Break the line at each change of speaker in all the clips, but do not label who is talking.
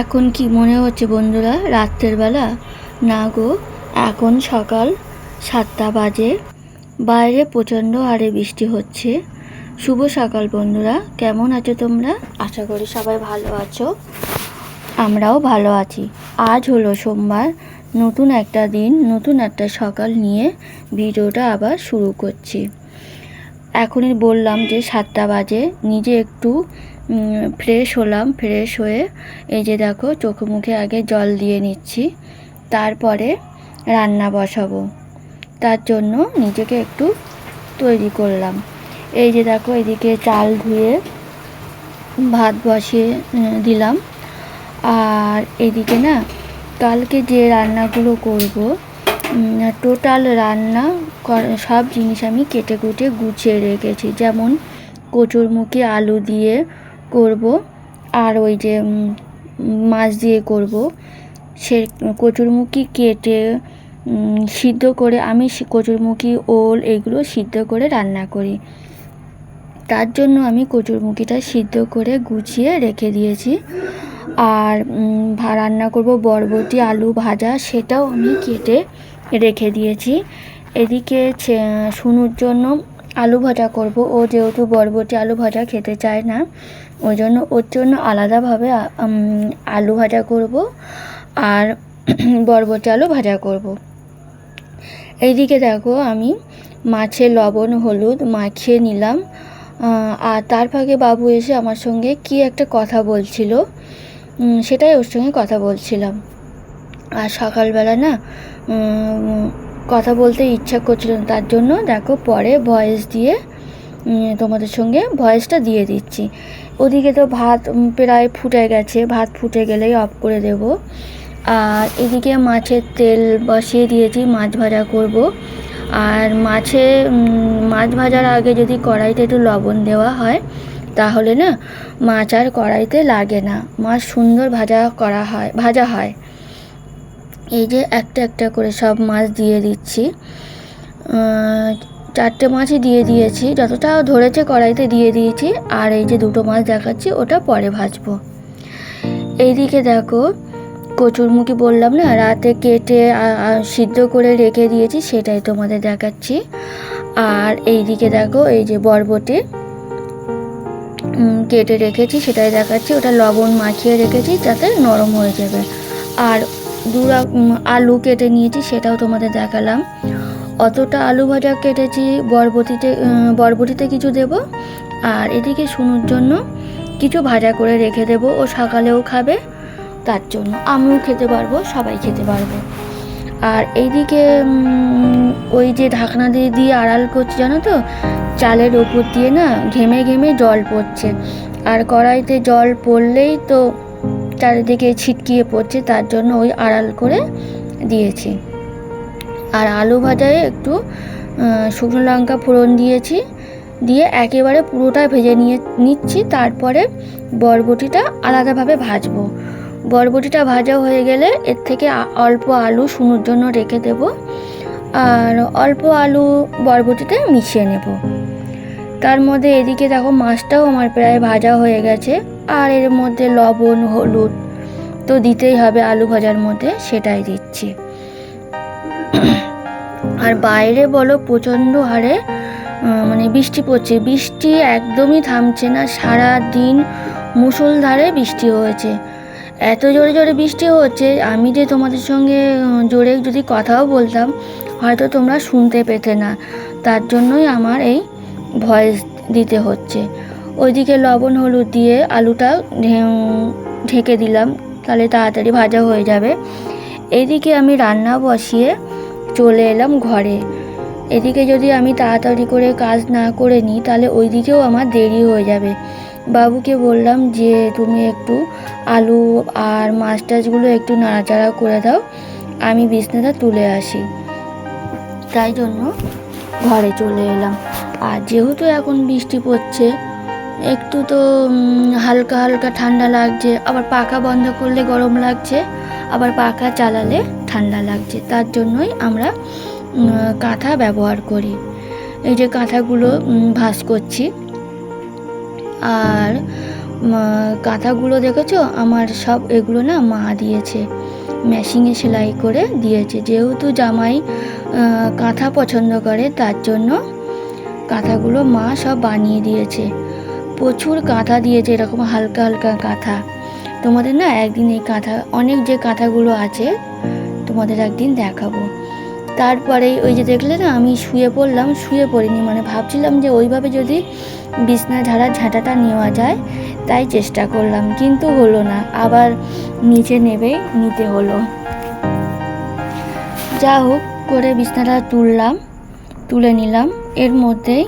এখন কি মনে হচ্ছে বন্ধুরা, রাত্রের বেলা? না গো, এখন সকাল সাতটা বাজে। বাইরে প্রচণ্ড হারে বৃষ্টি হচ্ছে। শুভ সকাল বন্ধুরা, কেমন আছো তোমরা? আশা করি সবাই ভালো আছো। আমরাও ভালো আছি। আজ হলো সোমবার, নতুন একটা দিন, নতুন একটা সকাল নিয়ে ভিডিওটা আবার শুরু করছি। এখনই বললাম যে সাতটা বাজে, নিজে একটু ফ্রেশ হলাম ফ্রেশ হয়ে এই যে দেখো চোখ মুখে আগে জল দিয়ে নিচ্ছি, তারপরে রান্না বসাবো। তার জন্য নিজেকে একটু তৈরি করলাম। এই যে দেখো এদিকে চাল ধুয়ে ভাত বসিয়ে দিলাম। আর এদিকে না কালকে যে রান্নাগুলো করব টোটাল রান্না সব জিনিস আমি কেটে কুটে গুছিয়ে রেখেছি। যেমন কচুরমুখী আলু দিয়ে করব আর ওই যে মাছ দিয়ে করব। সে কচুরমুখী কেটে সিদ্ধ করে আমি কচুরমুখী, ওল এগুলো সিদ্ধ করে রান্না করি। তার জন্য আমি কচুরমুখিটা সিদ্ধ করে গুছিয়ে রেখে দিয়েছি। আর রান্না করব বরবটি, আলু ভাজা, সেটাও আমি কেটে রেখে দিয়েছি। এদিকে সুনুর জন্য আলু ভাজা করব। ও যেহেতু বরবটি, আলু ভাজা খেতে চায় না ওই জন্য ওর জন্য আলাদাভাবে আলু ভাজা করব আর বরবটি আলু ভাজা করব। এইদিকে দেখো আমি মাছে লবণ, হলুদ মাখিয়ে নিলাম। আর তার ফাঁকে বাবু এসে আমার সঙ্গে কি একটা কথা বলছিল সেটাই ওর সঙ্গে কথা বলছিলাম। আর সকালবেলা না কথা বলতে ইচ্ছা করছিল তার জন্য দেখো পরে ভয়েস দিয়ে তোমাদের সঙ্গে ভয়েসটা দিয়ে দিচ্ছি। ওদিকে তো ভাত প্রায় ফুটে গেছে। ভাত ফুটে গেলেই অফ করে দেব। আর এদিকে মাছের তেল বসিয়ে দিয়েছি, মাছ ভাজা করব। আর মাছে মাছ ভাজার আগে যদি কড়াইতে একটু লবণ দেওয়া হয়, তাহলে না, মাছ আর কড়াইতে লাগে না। মাছ সুন্দর ভাজা করা হয়, ভাজা হয়। এই যে একটা একটা করে সব মাছ দিয়ে দিচ্ছি। চারটে মাছই দিয়ে দিয়েছি। যতটা ধরেছে কড়াইতে দিয়ে দিয়েছি। আর এই যে দুটো মাছ দেখাচ্ছি ওটা পরে ভাজবো। এইদিকে দেখো কচুরমুখী বললাম না রাতে কেটে সিদ্ধ করে রেখে দিয়েছি সেটাই তোমাদের দেখাচ্ছি। আর এইদিকে দেখো এই যে বরবটি কেটে রেখেছি সেটাই দেখাচ্ছি। ওটা লবণ মাখিয়ে রেখেছি যাতে নরম হয়ে যাবে। আর উম, আলু কেটে নিয়েছি সেটাও তোমাদের দেখালাম। অতটা আলু ভাজা কেটেছি, বরবটিতে বরবটিতে কিছু দেব, আর এদিকে শুনুর জন্য কিছু ভাজা করে রেখে দেবো, ও সকালেও খাবে, তার জন্য আমিও খেতে পারব, সবাই খেতে পারবে। আর এইদিকে ওই যে ঢাকনা দিয়ে দিয়ে আড়াল করছে, জানো তো? চালের ওপর দিয়ে না, ঘেমে ঘেমে জল পড়ছে। আর কড়াইতে জল পড়লেই তো চারিদিকে ছিটকিয়ে পড়ছে, তার জন্য ওই আড়াল করে দিয়েছি। আর আলু ভাজায় একটু শুকনো লঙ্কা ফোড়ন দিয়েছি, দিয়ে একেবারে পুরোটা ভেজে নিয়ে, নিচ্ছি, তারপরে বরবটিটা আলাদাভাবে ভাজবো। বরবটিটা ভাজা হয়ে গেলে এর থেকে অল্প আলু শুনুর জন্য রেখে দেব, আর অল্প আলু বরবটিতে মিশিয়ে নেব। তার মধ্যে এদিকে দেখো মাছটাও আমার প্রায় ভাজা হয়ে গেছে, আর এর মধ্যে লবণ, হলুদ তো দিতেই হবে আলু ভাজার মধ্যে, সেটাই দিচ্ছি। আর বাইরে বলো প্রচণ্ড হারে মানে বৃষ্টি পড়ছে। বৃষ্টি একদমই থামছে না সারা দিন মুষলধারে বৃষ্টি হয়েছে। এত জোরে জোরে বৃষ্টি হচ্ছে, আমি যে তোমাদের সঙ্গে জোরে যদি কথাও বলতাম, হয়তো তোমরা শুনতে পেতে না। তার জন্যই আমার এই ভয়েস দিতে হচ্ছে। ওইদিকে লবণ হলুদ দিয়ে আলুটা ঢেকে দিলাম, তাহলে তাড়াতাড়ি ভাজা হয়ে যাবে। এদিকে আমি রান্না বসিয়ে চলে এলাম ঘরে। এদিকে যদি আমি তাড়াতাড়ি করে কাজ না করে নিই, তাহলে ওই দিকেও আমার দেরি হয়ে যাবে। বাবুকে বললাম যে, তুমি একটু আলু আর মাছ টাছগুলো একটু নাড়াচাড়া করে দাও, আমি বিছনাটা তুলে আসি। তাই জন্য ঘরে চলে এলাম। আর যেহেতু এখন বৃষ্টি পড়ছে, একটু তো হালকা হালকা ঠান্ডা লাগছে, আবার পাখা বন্ধ করলে গরম লাগছে, আবার পাখা চালালে ঠান্ডা লাগছে। তার জন্যই আমরা কাঁথা ব্যবহার করি। এই যে কাঁথাগুলো ভাঁজ করছি। আর কাঁথাগুলো দেখেছ? আমার সব এগুলো না মা দিয়েছে। মেশিনে সেলাই করে দিয়েছে। যেহেতু জামাই কাঁথা পছন্দ করে, তার জন্য কাঁথাগুলো মা সব বানিয়ে দিয়েছে। প্রচুর কাঁথা দিয়েছে, এরকম হালকা হালকা কাঁথা। তোমাদের না একদিন এই কাঁথা, অনেক যে কাঁথাগুলো আছে তোমাদের একদিন দেখাবো। তারপরে ওই যে দেখলে না, আমি শুয়ে পড়লাম, শুয়ে পড়িনি। মানে ভাবছিলাম যে ওইভাবে যদি বিছনা ঝাড়ার ঝাঁটাটা নেওয়া যায়, তাই চেষ্টা করলাম, কিন্তু হলো না। আবার নিচে নেবে, নিতে হলো। যা হোক, করে বিছনাটা তুললাম, তুলে নিলাম। এর মধ্যেই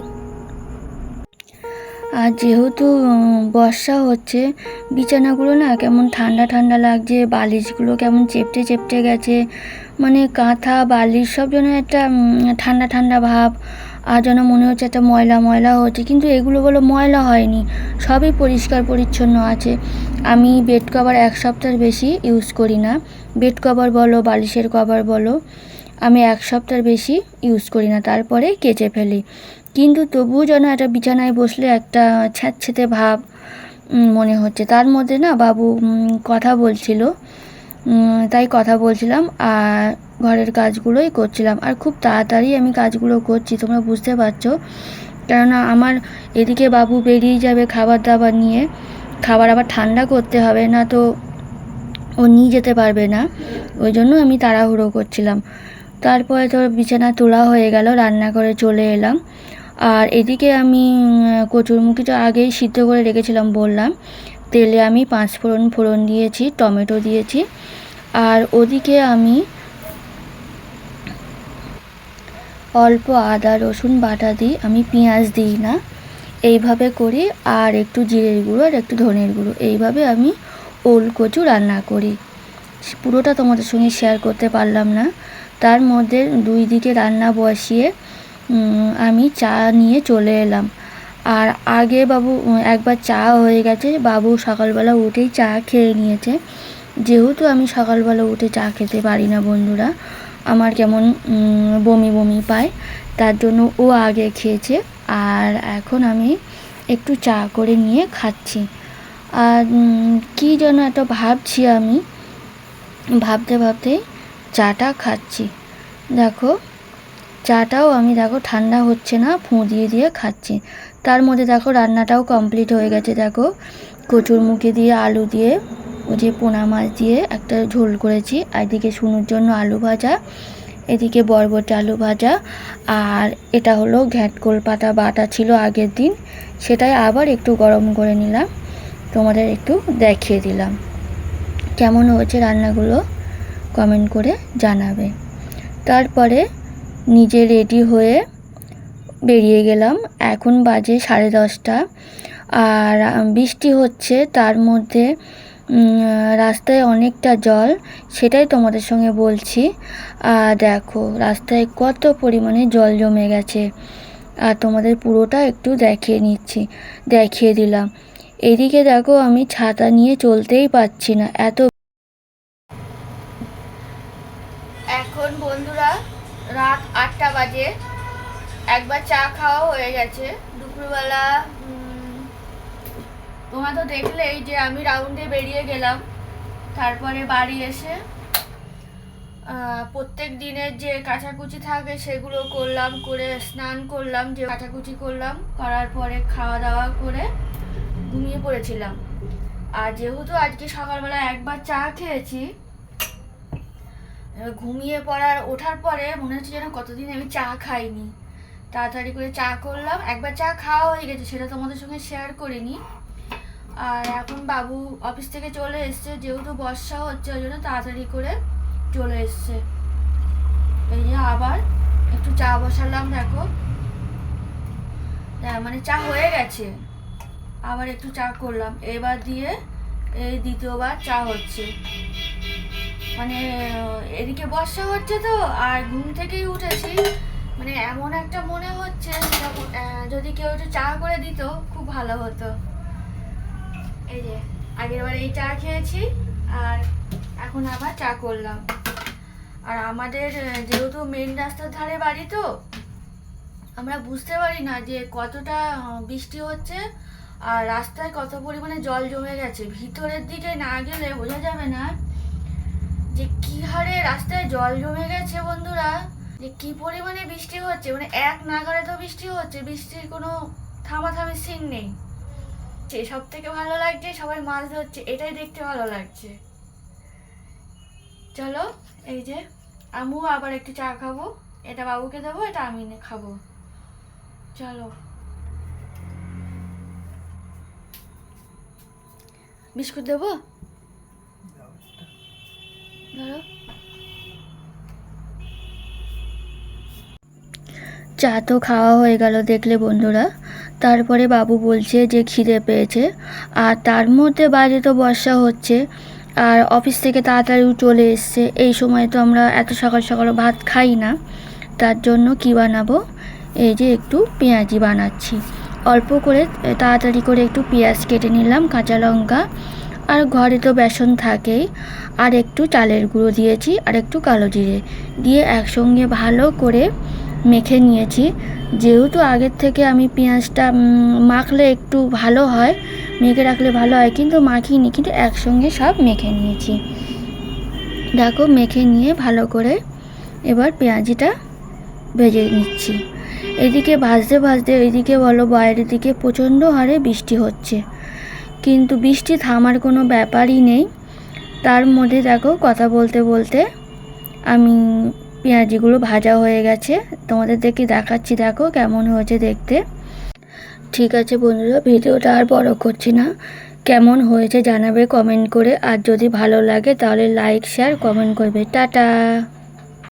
আর যেহেতু বর্ষা হচ্ছে, বিছানাগুলো না কেমন ঠান্ডা ঠান্ডা লাগছে, বালিশগুলো কেমন চেপটে চেপটে গেছে মানে কাঁথা, বালিশ সব যেন একটা ঠান্ডা ঠান্ডা ভাব, আর যেন মনে হচ্ছে একটা ময়লা ময়লা হচ্ছে, কিন্তু এগুলো বলো ময়লা হয়নি, সবই পরিষ্কার পরিচ্ছন্ন আছে। আমি বেড কভার এক সপ্তাহের বেশি ইউজ করি না বেড কভার বলো, বালিশের কভার বলো, আমি এক সপ্তাহের বেশি ইউজ করি না, তারপরে কেচে ফেলি। কিন্তু তবুও যেন একটা বিছানায় বসলে একটা ছ্যাঁতছেতে ভাব মনে হচ্ছে। তার মধ্যে না বাবু কথা বলছিল তাই কথা বলছিলাম, আর ঘরের কাজগুলোই করছিলাম। আর খুব তাড়াতাড়ি আমি কাজগুলো করছি, তোমরা বুঝতে পারছ। কেননা আমার এদিকে বাবু বেরিয়ে যাবে খাবার দাবার নিয়ে। খাবার আবার ঠান্ডা করতে হবে না তো ও নিয়ে যেতে পারবে না। ওই জন্য আমি তাড়াহুড়ো করছিলাম। তারপরে তোর বিছানা তোলা হয়ে গেল, রান্নাঘরে চলে এলাম। আর এদিকে আমি কচুরমুখিটা আগেই সিদ্ধ করে রেখেছিলাম বললাম। তেলে আমি পাঁচ ফোড়ন ফোড়ন দিয়েছি, টমেটো দিয়েছি। আর ওদিকে আমি অল্প আদা, রসুন বাটা দিই, আমি পেঁয়াজ দিই না। এইভাবে করি, আর একটু জিরের গুঁড়ো আর একটু ধনের গুঁড়ো। এইভাবে আমি ওল কচু রান্না করি। পুরোটা তোমাদের সঙ্গে শেয়ার করতে পারলাম না। তার মধ্যে দুই দিকে রান্না বসিয়ে আমি চা নিয়ে চলে এলাম। আর আগে বাবু একবার চা হয়ে গেছে, বাবু সকালবেলা উঠেই চা খেয়ে নিয়েছে। যেহেতু আমি সকালবেলা উঠে চা খেতে পারি না, বন্ধুরা, আমার কেমন বমি বমি পায়, তার জন্য ও আগে খেয়েছে। আর এখন আমি একটু চা করে নিয়ে খাচ্ছি। আর কী যেন একটা ভাবছি আমি। ভাবতে ভাবতে চাটা খাচ্ছি। দেখো চাটাও আমি দেখো ঠান্ডা হচ্ছে না ফুঁ দিয়ে দিয়ে খাচ্ছি। তার মধ্যে দেখো রান্নাটাও কমপ্লিট হয়ে গেছে, দেখো। কচুর মুখে দিয়ে আলু দিয়ে ওই যে পোনা মাছ দিয়ে একটা ঝোল করেছি। এদিকে শুনুর জন্য আলু ভাজা, এদিকে বরবটি আলু ভাজা, আর এটা হলো ঘ্যাটকোল পাতা বাটা ছিল আগের দিন। সেটাই আবার একটু গরম করে নিলাম। তোমাদের একটু দেখিয়ে দিলাম। কেমন হয়েছে রান্নাগুলো? কমেন্ট করে জানাবে। তারপরে নিজে রেডি হয়ে বেরিয়ে গেলাম। এখন বাজে সাড়ে দশটা। আর বৃষ্টি হচ্ছে, তার মধ্যে রাস্তায় অনেকটা জল, সেটাই তোমাদের সঙ্গে বলছি। আর দেখো, রাস্তায় কত পরিমাণে জল জমে গেছে। আর তোমাদের পুরোটা একটু দেখিয়ে নিচ্ছি, দেখিয়ে দিলাম। এদিকে দেখো, আমি ছাতা নিয়ে চলতেই পারছি না, এত এখন বন্ধুরা রাত আটটা বাজে। একবার চা খাওয়া হয়ে গেছে। দুপুরবেলা তোমরা তো দেখলেই যে আমি রাউন্ডে বেরিয়ে গেলাম। তারপরে বাড়ি এসে প্রত্যেক দিনের যে কাচাকুচি থাকে সেগুলো করলাম, করে স্নান করলাম, যে কাচাকুচি করলাম, করার পরে খাওয়া দাওয়া করে ঘুমিয়ে পড়েছিলাম। আর যেহেতু আজকে সকালবেলা একবার চা খেয়েছি ঘুমিয়ে পড়ার ওঠার পরে মনে হচ্ছে যেন কতদিন আমি চা খাইনি। তাড়াতাড়ি করে চা করলাম একবার চা খাওয়া হয়ে গেছে সেটা তোমাদের সঙ্গে শেয়ার করিনি। আর এখন বাবু অফিস থেকে চলে এসছে যেহেতু বর্ষা হচ্ছে ওই জন্য তাড়াতাড়ি করে চলে এসছে। এই যে আবার একটু চা বসালাম দেখো। হ্যাঁ, মানে চা হয়ে গেছে। আবার একটু চা করলাম। এবার দিয়ে এই দ্বিতীয়বার চা হচ্ছে। মানে এদিকে বর্ষা হচ্ছে তো, আর ঘুম থেকেই উঠেছি। মানে এমন একটা মনে হচ্ছে যদি কেউ একটু চা করে দিত, খুব ভালো হতো। এই যে, আগের বার এই চা খেয়েছি, আর এখন আবার চা করলাম। আর আমাদের যেহেতু মেন রাস্তার ধারে বাড়ি তো, আমরা বুঝতে পারি না যে কতটা বৃষ্টি হচ্ছে, আর রাস্তায় কত পরিমাণে জল জমে গেছে। ভিতরের দিকে না গেলে বোঝা যাবে না যে কি হারে রাস্তায় জল জমে গেছে বন্ধুরা, যে কি পরিমাণে বৃষ্টি হচ্ছে মানে এক নাগারে তো বৃষ্টি হচ্ছে, বৃষ্টির কোনো থামাথামি সিন নেই। সব থেকে ভালো লাগছে, সবাই মাছ ধরছে, এটাই দেখতে ভালো লাগছে। চলো, এই যে আমু আবার একটু চা খাব, এটা বাবুকে দেবো, এটা আমি খাব। চলো। বিস্কুট দেবো? চা তো খাওয়া হয়ে গেল দেখলে বন্ধুরা। তারপরে বাবু বলছে যে খিদে পেয়েছে, আর তার মধ্যে বাইরে তো বর্ষা হচ্ছে, আর অফিস থেকে তাড়াতাড়ি চলে এসছে। এই সময় তো আমরা এত সকাল সকাল ভাত খাই না, তার জন্য কি বানাবো? এই যে একটু পেঁয়াজি বানাচ্ছি। অল্প করে তাড়াতাড়ি করে একটু পেঁয়াজ কেটে নিলাম, কাঁচা লঙ্কা আর ঘরে তো বেসন থাকেই। আর একটু চালের গুঁড়ো দিয়েছি, আর একটু কালো জিরে দিয়ে একসঙ্গে ভালো করে মেখে নিয়েছি। যেহেতু আগের থেকে আমি পেঁয়াজটা মাখলে একটু ভালো হয়, মেখে রাখলে ভালো হয়, কিন্তু মাখিনি, কিন্তু একসঙ্গে সব মেখে নিয়েছি। দেখো, মেখে নিয়ে ভালো করে এবার পেঁয়াজিটা ভেজে নিচ্ছি। এদিকে ভাজতে ভাজতে, এদিকে বলো, বাইরের দিকে প্রচণ্ড হারে বৃষ্টি হচ্ছে। কিন্তু বৃষ্টি থামার কোনো ব্যাপারই নেই। তার মধ্যে দেখো কথা বলতে বলতে আমি পেঁয়াজিগুলো ভাজা হয়ে গেছে। তোমাদের দেখে দেখাচ্ছি, দেখো কেমন হয়েছে দেখতে। ঠিক আছে বন্ধুরা, ভিডিওটা আর বড় করছি না। কেমন হয়েছে জানাবে কমেন্ট করে। আর যদি ভালো লাগে তাহলে লাইক শেয়ার কমেন্ট করবে। টাটা!